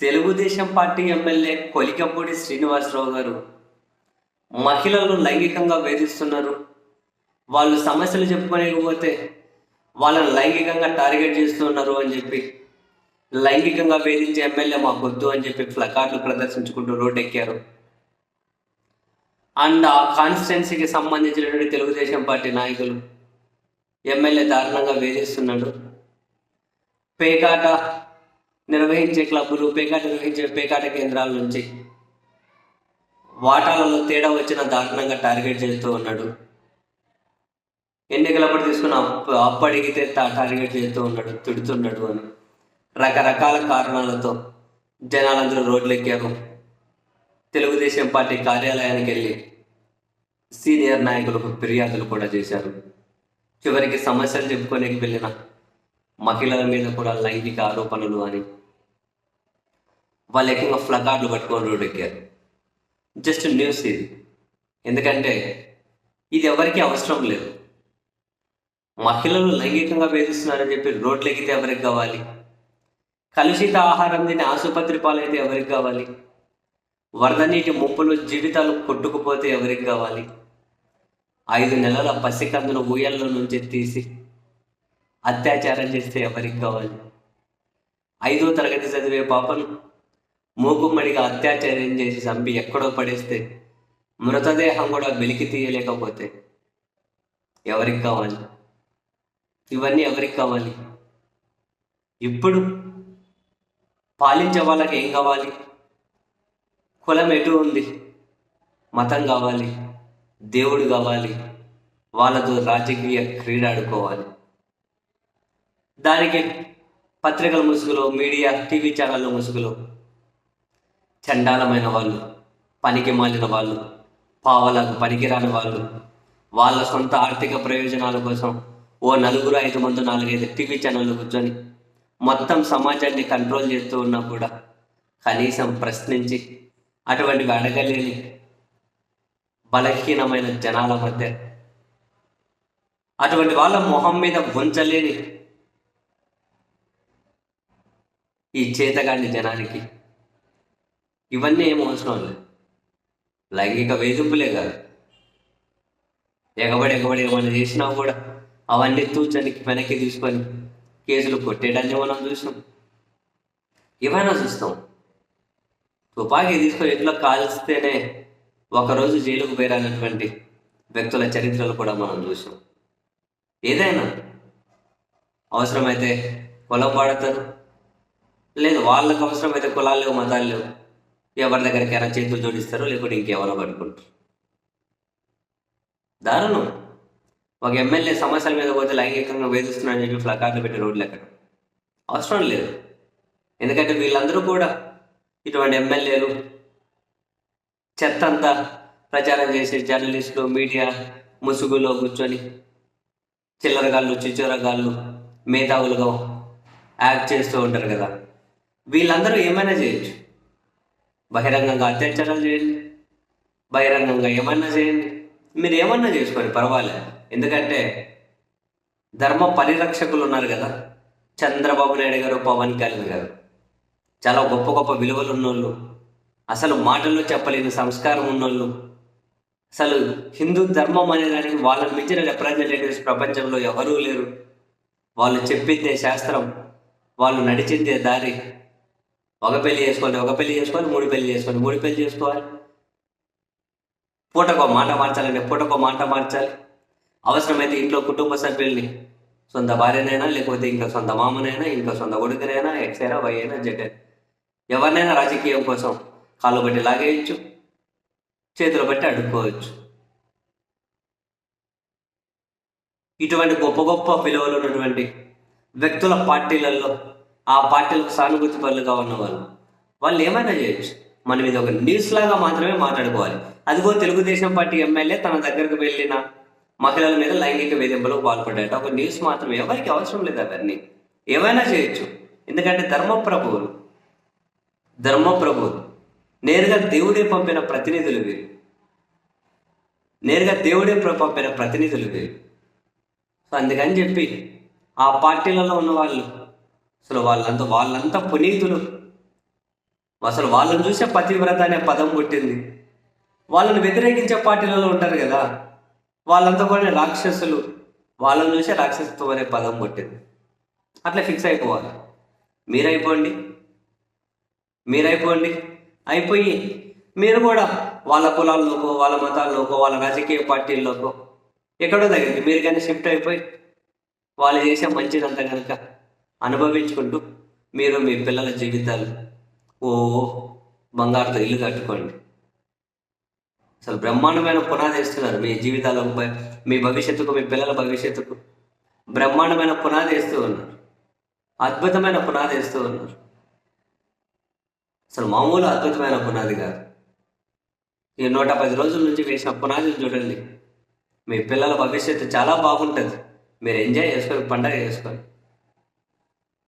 Telugu Desam party MLA Kolikapudi Srinivasarao గారు మహిళలను లైంగికంగా వేధిస్తున్నారు. వాళ్ళు సమస్యలు చెప్పుకోలేకపోతే వాళ్ళని లైంగికంగా టార్గెట్ చేస్తున్నారు అని చెప్పి లైంగికంగా వేధించే ఎమ్మెల్యే మా వద్దు అని చెప్పి ప్లకార్డులు ప్రదర్శించుకుంటూ రోడ్డు ఎక్కారు అండ్ ఆ కాన్స్టిట్యున్సీకి సంబంధించినటువంటి తెలుగుదేశం పార్టీ నాయకులు ఎమ్మెల్యే దారుణంగా వేధిస్తున్నాడు పేకాట నిర్వహించే క్లబ్బులు పేకాట నిర్వహించే పేకాట కేంద్రాల నుంచి వాటాలలో తేడా వచ్చిన దారుణంగా టార్గెట్ చేస్తూ ఉన్నాడు. ఎన్నికలప్పుడు తీసుకున్న అప్పు అప్పడిగితే టార్గెట్ చేస్తూ ఉన్నాడు తిడుతున్నాడు అని. రకరకాల కారణాలతో జనాలందరూ రోడ్లు ఎక్కారు తెలుగుదేశం పార్టీ కార్యాలయానికి వెళ్ళి సీనియర్ నాయకులకు ఫిర్యాదులు కూడా చేశారు. చివరికి సమస్యలు చెప్పుకోలేక వెళ్ళిన మహిళల మీద కూడా లైంగిక ఆరోపణలు అని వాళ్ళు ఏకంగా ఫ్లకార్డులు పట్టుకొని రోడ్డు ఎక్కారు. జస్ట్ న్యూస్ ఇది. ఎందుకంటే ఇది ఎవరికి అవసరం లేదు. మహిళలు లైంగికంగా వేధిస్తున్నారని చెప్పి రోడ్లు ఎక్కితే ఎవరికి కావాలి? కలుషిత ఆహారం తిని ఆసుపత్రి పాలైతే ఎవరికి కావాలి? వరద నీటి ముప్పులు జీవితాలు కొట్టుకుపోతే ఎవరికి కావాలి? ఐదు నెలల పసికందును ఊయల్లో నుంచి తీసి అత్యాచారం చేస్తే ఎవరికి కావాలి? ఐదో తరగతి చదివే పాపను మూకుమ్మడిగా అత్యాచారం చేసి చంపి ఎక్కడో పడేస్తే మృతదేహం కూడా వెలికి తీయలేకపోతే ఎవరికి కావాలి? ఇవన్నీ ఎవరికి కావాలి? ఇప్పుడు పాలించే వాళ్ళకి ఏం కావాలి? కులం ఎటు ఉంది? మతం కావాలి? దేవుడు కావాలి? వాళ్ళతో రాజకీయ క్రీడ ఆడుకోవాలి? దానికి పత్రికల ముసుగులో మీడియా టీవీ ఛానళ్ళ ముసుగులో చండాలమైన వాళ్ళు పనికి మాలిన వాళ్ళు పావలకు పనికిరాని వాళ్ళు వాళ్ళ సొంత ఆర్థిక ప్రయోజనాల కోసం ఓ నలుగురు ఐదు మంది నాలుగైదు టీవీ ఛానళ్ళు కూర్చొని మొత్తం సమాజాన్ని కంట్రోల్ చేస్తూ ఉన్నా కూడా కనీసం ప్రశ్నించి అటువంటివి అడగలేని బలహీనమైన జనాల మధ్య అటువంటి వాళ్ళ మొహం మీద ఉంచలేని ఈ చేతగాని జనానికి ఇవన్నీ ఏం అవసరం లేదు. లైంగిక వేధింపులే కాదు. ఎగబడి ఎగబడి ఏమైనా చేసినా కూడా అవన్నీ తూచని వెనక్కి తీసుకొని కేసులు కొట్టేయడాన్ని మనం చూసాం ఏమైనా చూస్తాం. తుపాకీ తీసుకొని ఇంట్లో కాల్స్తేనే ఒకరోజు జైలుకు పోయినటువంటి వ్యక్తుల చరిత్రలు కూడా మనం చూసాం ఏదైనా అవసరమైతే కులం పాడతారు లేదు వాళ్ళకు అవసరమైతే కులాలు లేవు మతాలు లేవు. ఎవరి దగ్గరికైనా చేతులు జోడిస్తారు లేకుంటే ఇంకెవరో పడుకుంటారు. దారుణం. ఒక ఎమ్మెల్యే సమస్యల మీద పోతే లైంగికంగా వేధిస్తున్నారని చెప్పి ఫ్లకార్లు పెట్టి రోడ్లు ఎక్కడం. అవసరం లేదు. ఎందుకంటే వీళ్ళందరూ కూడా ఇటువంటి ఎమ్మెల్యేలు. చెత్త అంతా ప్రచారం చేసే జర్నలిస్టులు మీడియా ముసుగులో కూర్చొని చిల్లరగాళ్ళు చిచ్చరగాళ్ళు మేధావులుగా యాక్ట్ చేస్తూ ఉంటారు కదా. వీళ్ళందరూ ఏమైనా చేయొచ్చు. బహిరంగంగా అత్యాచారాలు చేయండి. బహిరంగంగా ఏమన్నా చేయండి. మీరు ఏమన్నా చేసుకోండి పర్వాలేదు. ఎందుకంటే ధర్మ పరిరక్షకులు ఉన్నారు కదా. చంద్రబాబు నాయుడు గారు పవన్ కళ్యాణ్ గారు. చాలా గొప్ప గొప్ప విలువలు ఉన్నోళ్ళు. అసలు మాటల్లో చెప్పలేని సంస్కారం ఉన్నోళ్ళు. అసలు హిందూ ధర్మం అనే దానికి వాళ్ళని మించిన రిప్రజెంటేటివ్స్ ప్రపంచంలో ఎవరూ లేరు. వాళ్ళు చెప్పిందే శాస్త్రం. వాళ్ళు నడిచిందే దారి. ఒక పెళ్ళి చేసుకోవాలి ఒక పెళ్ళి చేసుకోవాలి మూడు పెళ్ళి చేసుకోవాలి మూడు పెళ్ళి చేసుకోవాలి. పూటకో మాట మార్చాలంటే పూటకో మాట మార్చాలి. అవసరమైతే ఇంట్లో కుటుంబ సభ్యుల్ని సొంత భార్యనైనా లేకపోతే ఇంకా సొంత మామనైనా ఇంకా సొంత కొడుకునైనా ఎక్సైనా వై అయినా జెడ్ ఎవరినైనా రాజకీయం కోసం కాళ్ళు బట్టి లాగేయచ్చు చేతులు బట్టి అడుక్కోవచ్చు. ఇటువంటి గొప్ప గొప్ప విలువలు ఉన్నటువంటి వ్యక్తుల పార్టీలలో ఆ పార్టీలకు సానుభూతి పనులుగా ఉన్నవాళ్ళు. వాళ్ళు ఏమైనా చేయొచ్చు. మనం ఇది ఒక న్యూస్ లాగా మాత్రమే మాట్లాడుకోవాలి. అదిగో తెలుగుదేశం పార్టీ ఎమ్మెల్యే తన దగ్గరకు వెళ్ళిన మహిళల మీద లైంగిక వేధింపులకు పాల్పడ్డాట ఒక న్యూస్ మాత్రమే ఎవరికి అవసరం లేదు అవన్నీ. ఏమైనా చేయొచ్చు. ఎందుకంటే ధర్మప్రభువులు ధర్మప్రభువులు నేరుగా దేవుడే పంపిన ప్రతినిధులు వీరు. నేరుగా దేవుడే పంపిన ప్రతినిధులు వీరు. సో అందుకని చెప్పి ఆ పార్టీలలో ఉన్న వాళ్ళు అసలు వాళ్ళంతా వాళ్ళంతా పునీతులు. అసలు వాళ్ళని చూసే పతివ్రత అనే పదం పుట్టింది. వాళ్ళని వ్యతిరేకించే పార్టీలలో ఉంటారు కదా వాళ్ళంతా కూడా రాక్షసులు. వాళ్ళని చూసే రాక్షసత్వం అనే పదం పుట్టింది. అట్లా ఫిక్స్ అయిపోవాలి. మీరైపోండి. మీరైపోండి. అయిపోయి మీరు కూడా వాళ్ళ కులాల్లోకో వాళ్ళ మతాల్లోకో వాళ్ళ రాజకీయ పార్టీల్లోకో ఎక్కడో తగ్గింది మీరు కానీ షిఫ్ట్ అయిపోయి వాళ్ళు చేసే మంచిదంతా కనుక అనుభవించుకుంటూ మీరు మీ పిల్లల జీవితాలు ఓ బంగారుతో ఇల్లు కట్టుకోండి. అసలు బ్రహ్మాండమైన పునాది వేస్తున్నారు మీ జీవితాలకు మీ భవిష్యత్తుకు మీ పిల్లల భవిష్యత్తుకు. బ్రహ్మాండమైన పునాది వేస్తూ ఉన్నారు. అద్భుతమైన పునాది వేస్తూ ఉన్నారు. అసలు మామూలు అద్భుతమైన పునాది కాదు. ఈ నూట పది రోజుల నుంచి వేసిన పునాదిని చూడండి. మీ పిల్లల భవిష్యత్తు చాలా బాగుంటుంది. మీరు ఎంజాయ్ చేసుకొని పండగ చేసుకోండి.